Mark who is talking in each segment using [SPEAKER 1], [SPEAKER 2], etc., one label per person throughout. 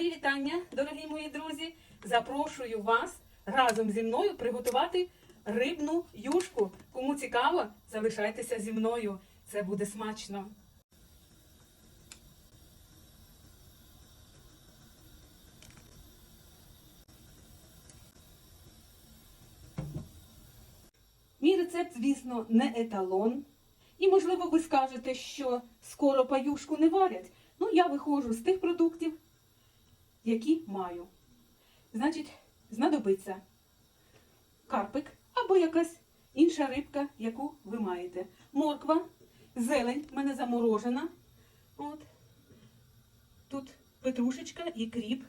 [SPEAKER 1] Мої вітання, дорогі мої друзі. Запрошую вас разом зі мною приготувати рибну юшку. Кому цікаво, залишайтеся зі мною. Це буде смачно. Мій рецепт, звісно, не еталон. І, можливо, ви скажете, що скоро паюшку не варять. Ну, я виходжу з тих продуктів, які маю. Значить, знадобиться карпик або якась інша рибка, яку ви маєте. Морква, зелень в мене заморожена. От. Тут петрушечка і кріп.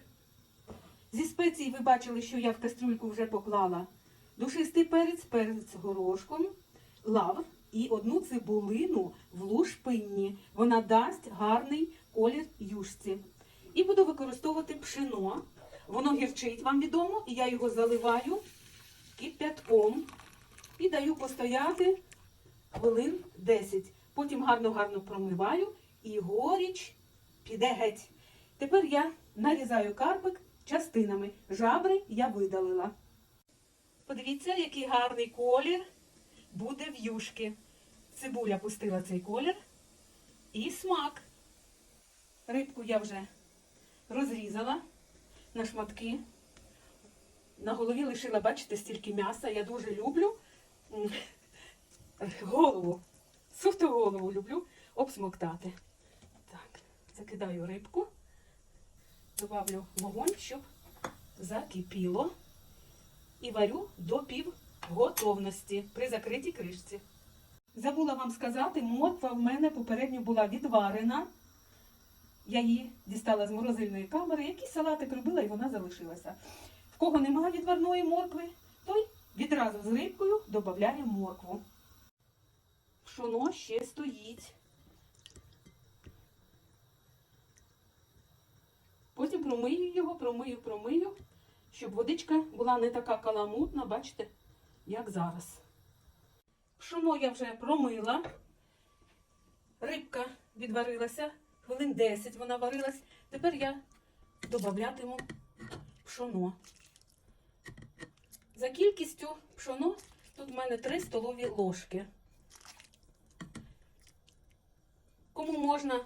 [SPEAKER 1] Зі спецій ви бачили, що я в кастрюльку вже поклала душистий перець, перець горошком, лавр і одну цибулину в лушпинні. Вона дасть гарний колір юшці. І буду використовувати пшено. Воно гірчить, вам відомо, і я його заливаю кип'ятком і даю постояти хвилин 10. Потім гарно-гарно промиваю і горіч піде геть. Тепер я нарізаю карпик частинами. Жабри я видалила. Подивіться, який гарний колір буде в юшки. Цибуля пустила цей колір. І смак. Рибку я вже розрізала на шматки. На голові лишила, бачите, стільки м'яса. Я дуже люблю голову. Суто голову люблю обсмоктати. Так, закидаю рибку, добавлю вогонь, щоб закипіло. І варю до пів готовності при закритій кришці. Забула вам сказати, морква в мене попередньо була відварена. Я її дістала з морозильної камери, якийсь салатик робила і вона залишилася. В кого немає відварної моркви, той відразу з рибкою додає моркву. Пшоно ще стоїть. Потім промию його, промию, промию, щоб водичка була не така каламутна, бачите, як зараз. Пшоно я вже промила. Рибка відварилася, хвилин 10 вона варилась. Тепер я додатиму пшоно. За кількістю пшоно тут в мене 3 столові ложки. Кому можна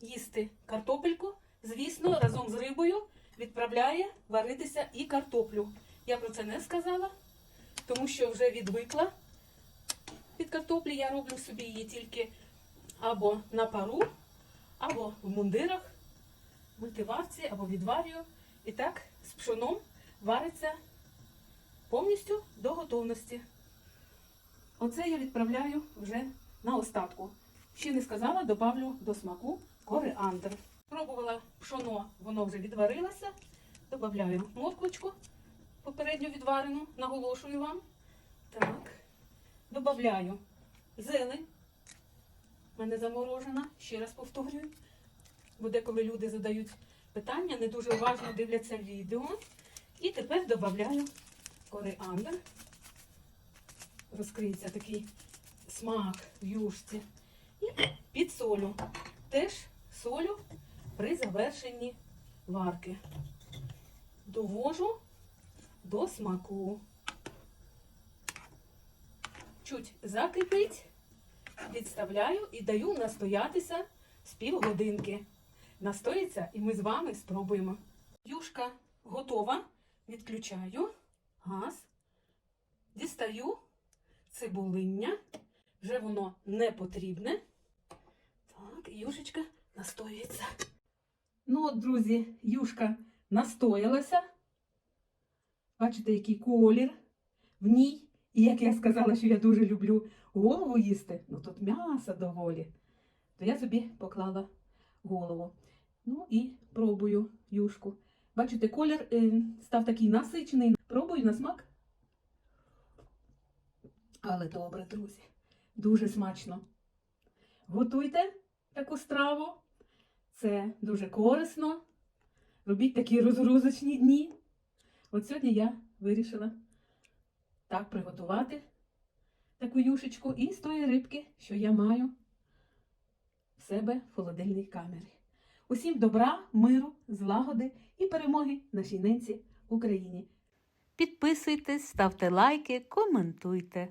[SPEAKER 1] їсти картопельку, звісно, разом з рибою відправляє варитися і картоплю. Я про це не сказала, тому що вже відвикла від картоплі. Я роблю собі її тільки або на пару, або в мундирах, в мультиварці, або відварюю. І так з пшоном вариться повністю до готовності. Оце я відправляю вже на остатку. Ще не сказала, добавлю до смаку коріандр. Пробувала пшоно, воно вже відварилося. Добавляю морквочку попередньо відварену, наголошую вам. Так. Добавляю зелень. У мене заморожена, ще раз повторюю. Бо деколи люди задають питання, не дуже уважно дивляться відео. І тепер додаю коріандр. Розкриється такий смак в юшці. І підсолю. Теж солю при завершенні варки. Довожу до смаку. Чуть закипить, відставляю і даю настоятися з півгодинки. Настоїться і ми з вами спробуємо. Юшка готова. Відключаю газ, дістаю цибулиння. Вже воно не потрібне. Так, юшечка настоюється. Ну от, друзі, юшка настоялася. Бачите, який колір в ній. І як я сказала, що я дуже люблю голову їсти, ну тут м'яса доволі, то я собі поклала голову. Ну і пробую юшку. Бачите, колір е, став такий насичений. Пробую на смак. Але добре, друзі, дуже смачно. Готуйте таку страву. Це дуже корисно. Робіть такі розгрузочні дні. От сьогодні я вирішила так приготувати таку юшечку і з тої рибки, що я маю в себе в холодильній камері. Усім добра, миру, злагоди і перемоги нашій ненці Україні.
[SPEAKER 2] Підписуйтесь, ставте лайки, коментуйте.